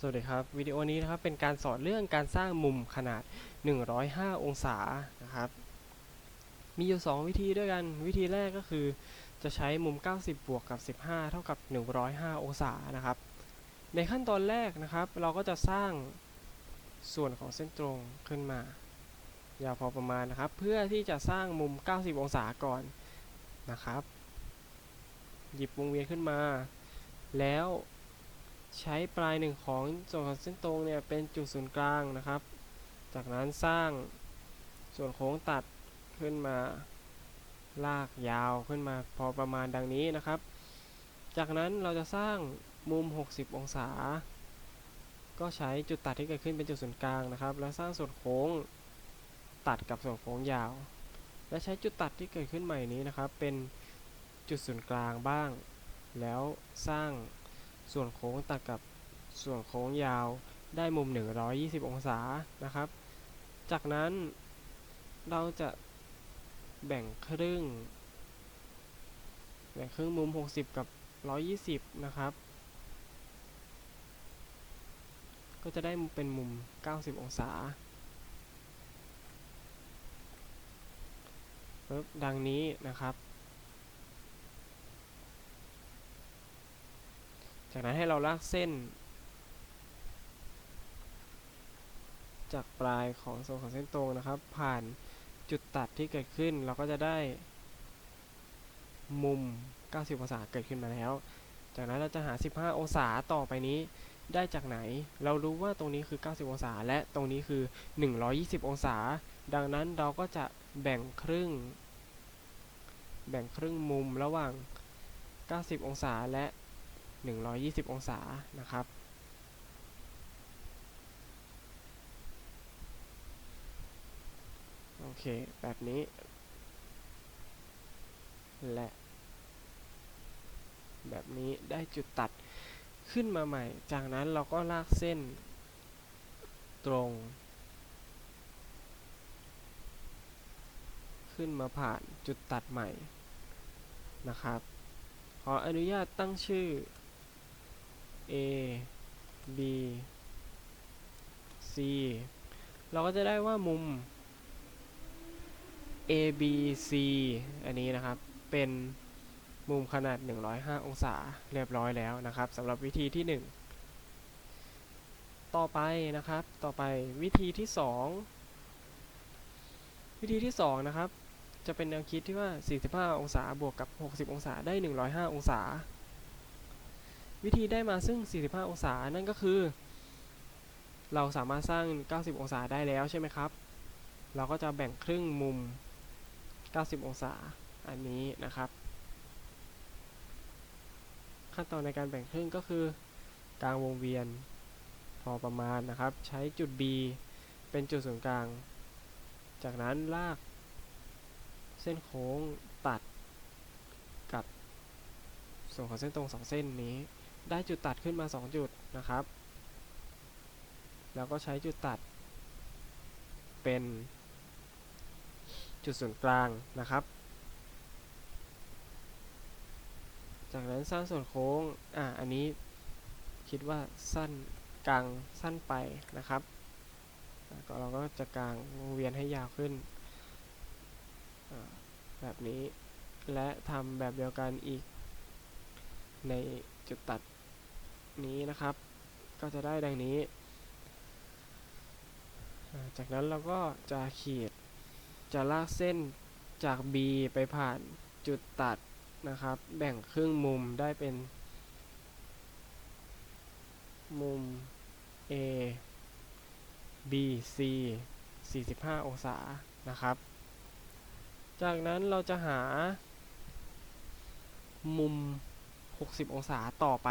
สวัสดีครับ วิดีโอนี้นะครับเป็นการสอนเรื่องการสร้างมุมขนาด 105 องศานะครับ มีอยู่ 2 วิธีด้วยกัน วิธีแรกก็คือ จะใช้มุม 90 บวกกับ 15 เท่ากับ 105 องศานะครับ ในขั้นตอนแรกนะครับ เราก็จะสร้างส่วนของเส้นตรงขึ้นมา ยาวพอประมาณนะครับ เพื่อที่จะสร้างมุม 90 องศาก่อนนะครับ หยิบวงเวียนขึ้นมา แล้ว ใช้ปลายหนึ่งของส่วนของเส้นตรงเนี่ยเป็นจุดศูนย์กลางนะครับ จากนั้นสร้างส่วนโค้งตัดขึ้นมาลากยาวขึ้นมาพอประมาณดังนี้นะครับ จากนั้นเราจะสร้างมุม 60 องศา ก็ใช้จุดตัดที่เกิดขึ้นเป็นจุดศูนย์กลางนะครับ แล้วสร้างส่วนโค้งตัดกับส่วนโค้งยาว และใช้จุดตัดที่เกิดขึ้นใหม่นี้นะครับ เป็นจุดศูนย์กลางบ้าง แล้วสร้าง ส่วนโค้งตัดกับส่วนโค้งยาวได้มุม 120 องศานะครับ จากนั้นเราจะแบ่งครึ่ง แบ่งครึ่งมุม 60 กับ 120 นะครับ ก็จะได้เป็นมุม 90 องศาปึ๊บดังนี้นะครับ จากนั้นให้เราลากเส้น จากปลายของส่วนของเส้นตรงนะครับ ผ่านจุดตัดที่เกิดขึ้นเราก็จะได้ มุม 90 องศาเกิดขึ้นมาแล้ว จากนั้นเราจะหา 15 องศาต่อไปนี้ได้จากไหน เรารู้ว่าตรงนี้คือ 90 องศา และตรงนี้คือ 120 องศา ดังนั้นเราก็จะแบ่งครึ่ง แบ่งครึ่งมุมระหว่าง 90 องศาและ 120 องศานะครับ โอเค แบบนี้ และ แบบนี้ได้จุดตัดขึ้นมาใหม่ จากนั้นเราก็ลากเส้นตรง ขึ้นมาผ่านจุดตัดใหม่นะครับ ขออนุญาตตั้งชื่อ A B C เราก็จะได้ว่ามุม A B C อันนี้นะครับ เป็นมุมขนาด 105 องศาเรียบร้อยแล้วนะครับสำหรับวิธีที่ 1 ต่อไปนะครับ ต่อไปวิธีที่ 2 วิธีที่ 2 นะครับ จะเป็นแนวคิดที่ว่า 45 องศาบวกกับ 60 องศาได้ 105 องศา วิธีได้มาซึ่ง 45 องศา นั่นก็คือ เราสามารถสร้าง 90 องศาได้แล้วใช่ไหมครับ เราก็จะแบ่งครึ่งมุม 90 องศา อันนี้นะครับ ขั้นตอนในการแบ่งครึ่งก็คือ กลางวงเวียน พอประมาณนะครับ ใช้จุด B เป็นจุดศูนย์กลาง จากนั้นลาก เส้นโค้งตัดกับส่วนของเส้นตรงสองเส้นนี้ ได้จุดตัดขึ้นมา 2 จุดนะครับ แล้วก็ใช้จุดตัด เป็นจุดศูนย์กลางนะครับ จากนั้นสร้างส่วนโค้ง อ่าอันนี้คิดว่าสั้นกลางสั้นไปนะครับก็เราก็จะกลางวงเวียนให้ยาวขึ้น แบบนี้ และทำแบบเดียวกันอีกในจุดตัด นี้นะครับ ก็จะได้ดังนี้ จากนั้นเราก็จะขีด จะลากเส้นจาก B ไปผ่านจุดตัดนะครับ แบ่งครึ่งมุมได้เป็น มุม A B C 45 องศานะครับ จากนั้นเราจะหามุม 60 องศาต่อไป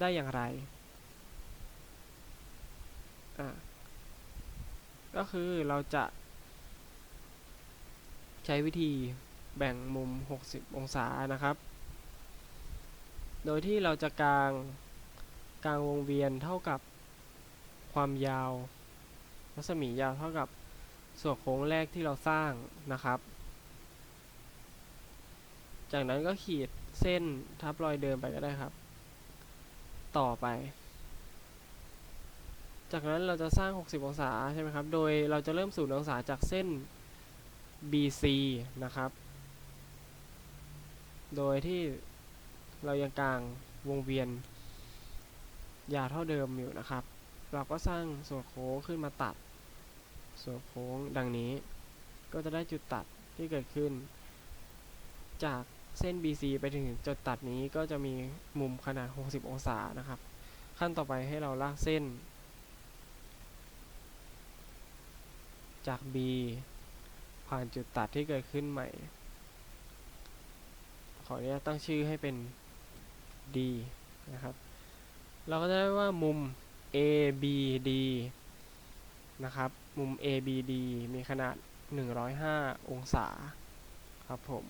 ได้อย่างไร ก็คือเราจะใช้วิธีแบ่งมุม 60 องศานะครับ โดยที่เราจะกางกางวงเวียนเท่ากับความยาว รัศมียาวเท่ากับส่วนโค้งแรกที่เราสร้างนะครับ จากนั้นก็ขีดเส้นทับรอยเดิมไปก็ได้ครับ ต่อไป จากนั้นเราจะสร้าง 60 องศาใช่ไหมครับ โดยเราจะเริ่ม0องศาจากเส้น BC นะครับ โดยที่เรายังกลางวงเวียน ยาวเท่าเดิมอยู่นะครับ เราก็สร้างส่วนโค้งขึ้นมาตัด ส่วนโค้งดังนี้ ก็จะได้จุดตัดที่เกิดขึ้น จาก เส้น BC ไปถึงจุดตัดนี้ก็จะมีมุมขนาด 60 องศานะครับ ขั้นต่อไปให้เราลากเส้น จาก B ผ่านจุดตัดที่เกิดขึ้นใหม่ ขออนุญาตตั้งชื่อให้เป็น D นะครับ เราก็จะได้ว่ามุม ABD นะครับ มุม ABD มีขนาด 105 องศาครับผม